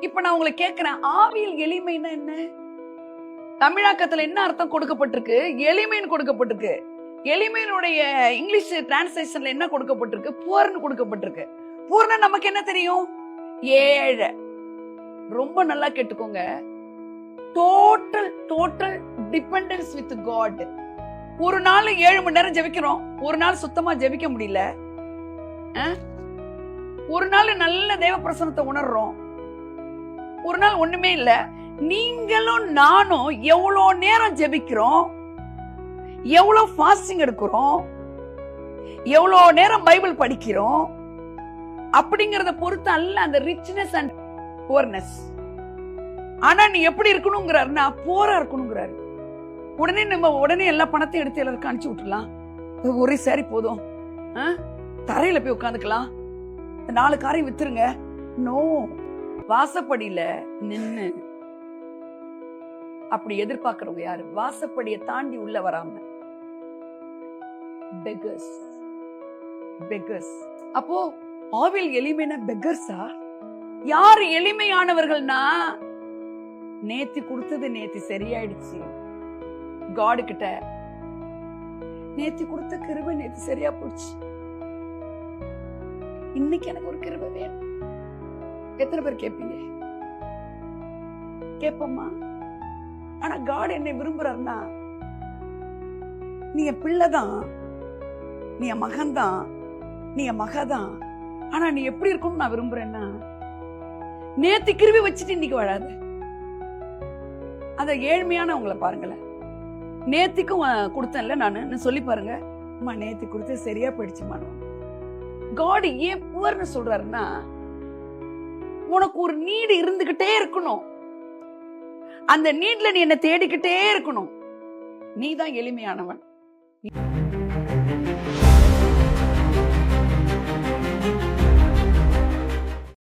இப்ப நான் உங்களை கேட்கிறேன் ஆவியில் எளிமைன்னா என்ன? தமிழாக்கத்துல என்ன அர்த்தம் கொடுக்கப்பட்டிருக்கு? எளிமைன்னு கொடுக்கப்பட்டிருக்கு. எளிமையினுடைய இங்கிலீஷ் டிரான்ஸ்லேஷன்ல என்ன கொடுக்கப்பட்டிருக்கு? புவர்னு கொடுக்கப்பட்டிருக்கு. பூர்ண நமக்கு என்ன தெரியும்? ஏழை. ரொம்ப நல்லா கேட்டுக்கோங்க. Total total dependence with God ஒரு நாள் ஏழு மணி நேரம் ஜெபிக்கிறோம். ஒரு நாள் சுத்தமா ஜெபிக்க முடியல. ஒரு நாள் நல்ல தேவ பிரசனத்தை உணர்றோம். ஒரு நாள் ஒண்ணுமே இல்ல. நீங்களும் நானும் எவ்வளோ நேரம் ஜெபிக்கிறோம்? எவ்வளோ ஃபாஸ்டிங் எடுக்கிறோம்? எவ்வளோ நேரம் பைபிள் படிக்கிறோம்? அப்படிங்கறத பொறுத்து அல்ல அந்த ரிச்னஸ் அண்ட் புவர்னஸ் ஆனா நீ எப்படி இருக்கணுங்கிறாருன்னா போரா இருக்கணுங்கிறாரு. உடனே நம்ம உடனே எல்லா பணத்தையும் எடுத்து எல்லாருக்கும் அனுப்பிச்சு விட்டுலாம் ஒரே சாரி போதும். ஆ? தரையில போய் உட்காந்துக்கலாம். இந்த நாலு காரையும் வித்துருங்க. நோ வாசப்படியில நின்னு அப்படி எதிர்பார்க்கிறவங்க யாரு? வாசப்படியை தாண்டி உள்ள வராம. பெகர்ஸ் பெகர்ஸ் அப்போ ஆவில் எளிமையான பெகர்ஸா யார் எளிமையானவர்கள்னா? நேத்தி கொடுத்தது நேத்தி சரியாயிடுச்சு. காடு கிட்ட. நேத்தி கொடுத்த கிருபை நேத்தி சரியா போச்சு. இன்னைக்கு எனக்கு ஒரு கிருபை வேணும். எத்தனை பேர் கேட்பீங்க கேப்பம்மா. ஆனா காட் என்னை விரும்புறாருன்னா நீ என் பிள்ளைதான் நீ என் மகன்தான் நீ என் மகதான் ஆனா நீ எப்படி இருக்கும்னு நான் விரும்புறேன்னா நேத்து கிருவி வச்சுட்டு இன்னைக்கு வாழாத. அந்த ஏழ்மையானவங்கள பாருங்களேன். நேத்திக்கும் கொடுத்தேன்ல நான். சொல்லி பாருங்க. அம்மா நேத்தி கொடுத்து சரியா போயிடுச்சுமா காட் ஏன் புவர்னு சொல்றாருன்னா உனக்கு ஒரு நீடு இருந்துகிட்டே இருக்கணும். அந்த நீட்ல நீ என்ன தேடிக்கிட்டே இருக்கணும். நீ தான் எளிமையானவன்.